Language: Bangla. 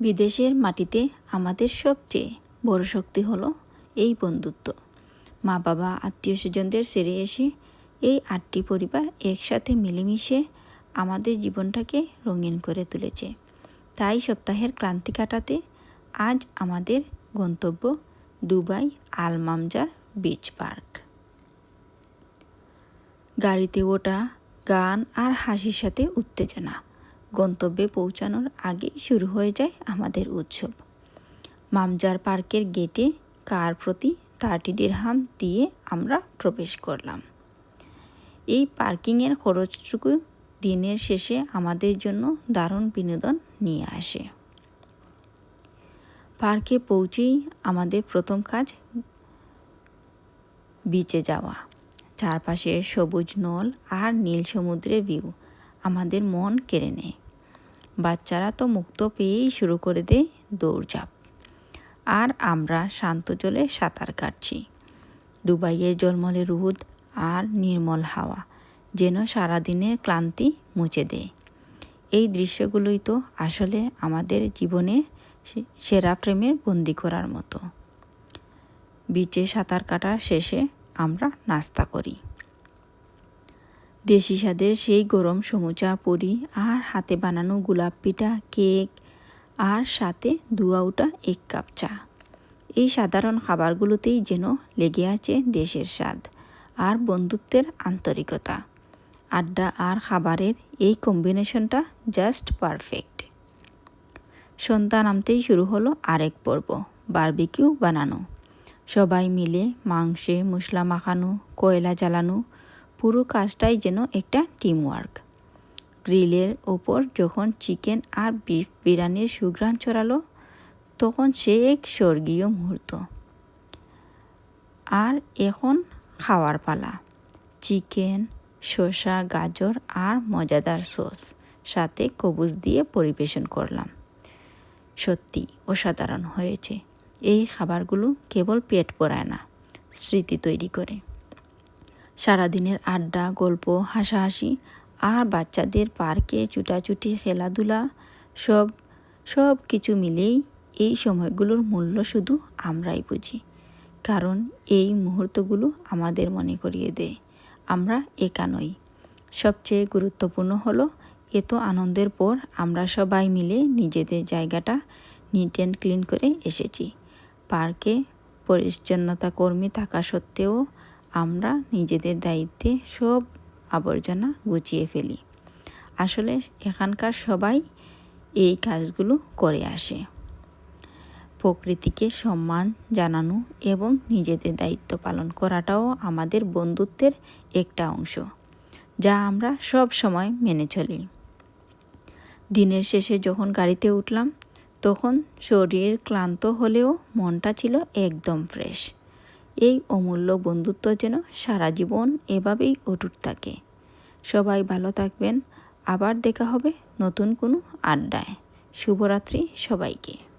বিদেশের মাটিতে আমাদের সবচেয়ে বড় শক্তি হলো এই বন্ধুত্ব। মা বাবা, আত্মীয় স্বজনদের সেরে এসে এই আটটি পরিবার একসাথে মিলেমিশে আমাদের জীবনটাকে রঙিন করে তুলেছে। তাই সপ্তাহের ক্লান্তি কাটাতে আজ আমাদের গন্তব্য দুবাই আলমামজার বিচ পার্ক। গাড়িতে ওঠা, গান আর হাসির সাথে উত্তেজনা। গন্তব্যে পৌঁছানোর আগেই শুরু হয়ে যায় আমাদের উৎসব। মামজার পার্কের গেটে কার প্রতি থার্টি দিরহাম দিয়ে আমরা প্রবেশ করলাম। এই পার্কিংয়ের খরচটুকু দিনের শেষে আমাদের জন্য দারুণ বিনোদন নিয়ে আসে। পার্কে পৌঁছেই আমাদের প্রথম কাজ বিচে যাওয়া। চারপাশে সবুজ নল আর নীল সমুদ্রের ভিউ আমাদের মন কেড়ে নেয়। বাচ্চারা তো মুক্ত পেয়েই শুরু করে দেয় দৌড়ঝাঁপ। আর আমরা শান্ত জলে সাঁতার কাটছি। দুবাইয়ের জলমলে রোদ আর নির্মল হাওয়া যেন সারাদিনের ক্লান্তি মুছে দেয় এই দৃশ্যগুলোই তো আসলে আমাদের জীবনে সেরা প্রেমের বন্দি করার মতো। বিচে সাঁতার কাটার শেষে আমরা নাস্তা করি। দেশি স্বাদের সেই গরম সমুচা পুরি আর হাতে বানানো গোলাপ পিঠা, কেক আর সাথে দুয়াউটা এক কাপ চা। এই সাধারণ খাবারগুলোতেই যেন লেগে আছে দেশের স্বাদ আর বন্ধুত্বের আন্তরিকতা। আড্ডা আর খাবারের এই কম্বিনেশনটা জাস্ট পারফেক্ট সন্ধ্যা নামতেই শুরু হলো আরেক পর্ব বারবিকিউ বানানো। সবাই মিলে মাংসে মশলা মাখানো, কয়লা জ্বালানো পুরো কাজটাই যেন একটা টিমওয়ার্ক গ্রিলের ওপর যখন চিকেন আর বিফ বিরিয়ানির সুঘ্রাণ ছড়ালো, তখন সে এক স্বর্গীয় মুহূর্ত। আর এখন খাওয়ার পালা। চিকেন, শসা, গাজর আর মজাদার সস সাথে কবুজ দিয়ে পরিবেশন করলাম। সত্যি অসাধারণ হয়েছে। এই খাবারগুলো কেবল পেট পড়ায় না, স্মৃতি তৈরি করে। সারাদিনের আড্ডা, গল্প, হাসাহাসি আর বাচ্চাদের পার্কে চুটাচুটি, খেলাধুলা সব সব কিছু মিলেই এই সময়গুলোর মূল্য শুধু আমরাই বুঝি। কারণ এই মুহূর্তগুলো আমাদের মনে করিয়ে দেয়। আমরা একা নই। সবচেয়ে গুরুত্বপূর্ণ হলো এত আনন্দের পর আমরা সবাই মিলে নিজেদের জায়গাটা নিট অ্যান্ড ক্লিন করে এসেছি। পার্কে পরিচ্ছন্নতা কর্মী থাকা সত্ত্বেও আমরা নিজেদের দায়িত্বে সব আবর্জনা গুছিয়ে ফেলি। আসলে এখানকার সবাই এই কাজগুলো করে আসে। প্রকৃতিকে সম্মান জানানো এবং নিজেদের দায়িত্ব পালন করাটাও আমাদের বন্ধুত্বের একটা অংশ, যা আমরা সব সময় মেনে চলি। দিনের শেষে যখন গাড়িতে উঠলাম, তখন শরীর ক্লান্ত হলেও মনটা ছিল একদম ফ্রেশ। এই অমূল্য বন্ধুত্ব যেন সারা জীবন এভাবেই অটুট থাকে। সবাই ভালো থাকবেন। আবার দেখা হবে নতুন কোনো আড্ডায়। শুভরাত্রি সবাইকে।